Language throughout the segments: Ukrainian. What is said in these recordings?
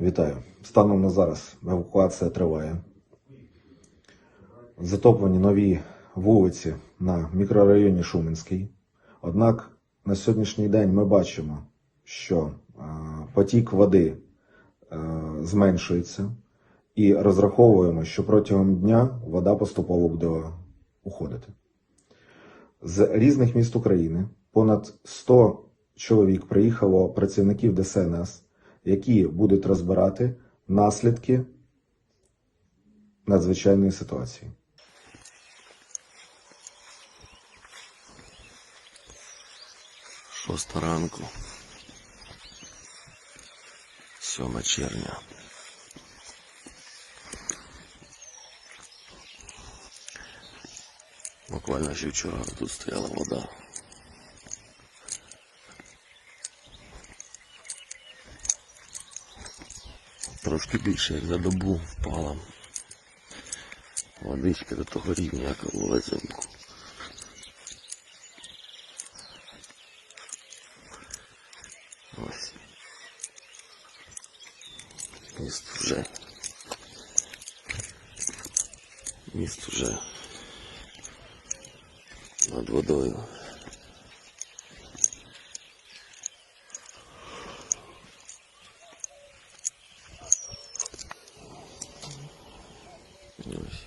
Вітаю. Станом на зараз евакуація триває. Затоплені нові вулиці на мікрорайоні Шуменський. Однак на сьогоднішній день ми бачимо, що потік води зменшується, і розраховуємо, що протягом дня вода поступово буде уходити. З різних міст України понад 100 чоловік приїхало працівників ДСНС, які будуть розбирати наслідки надзвичайної ситуації. Шоста ранку. 7 червня. Буквально ще вчора тут стояла вода. Трошки більше, як за добу впала. Водичка до того рівня, яка була взимку. Ось. Міст вже. Міст вже над водою. Ось.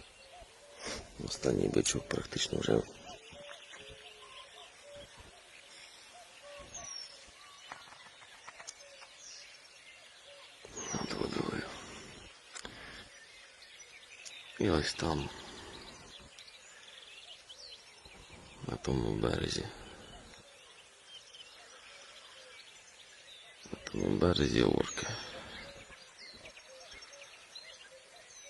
Останній бичок практично вже над водою. І ось там, на тому березі. На тому березі орки.